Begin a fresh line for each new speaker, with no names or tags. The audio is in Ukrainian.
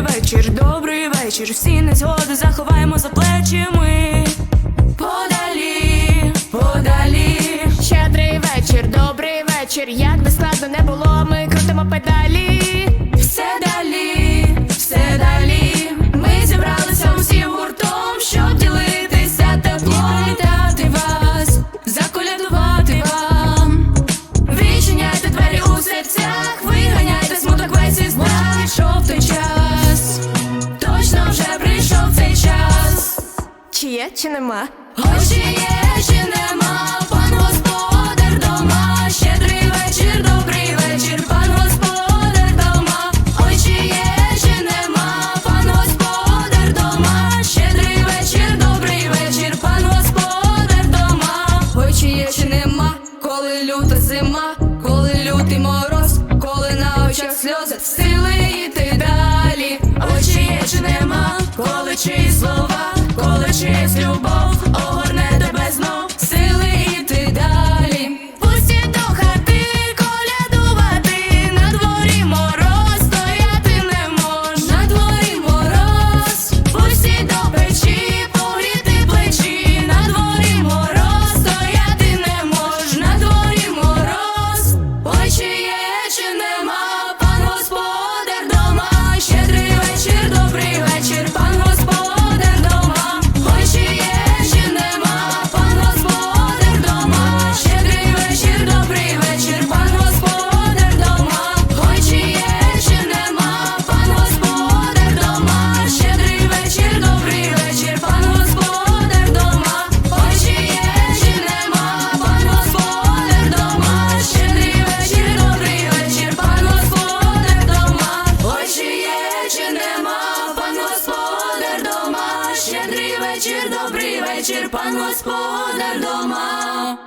вечір, добрий вечір. Всі незгоди заховаємо за плечі ми. Подалі, подалі.
Щедрий вечір, добрий вечір. Як би складно не було, ми крутимо педалі.
Все далі, все далі. Ми зібралися усі гуртом, щоб ділитися теплом. Вітати вас, заколядувати вам. Відчиняйте двері у серцях,
Чи є, чи нема?
Ой, чи є, чи нема, пан господар дома, щедрий вечір, добрий вечір, пан господар дома. Ой, чи є, чи нема, пан господар дома, щедрий вечір, добрий вечір, пан господар дома. Ой, чи є, чи нема, коли люта зима, коли чиїсь добрий вечір, пан господар дома.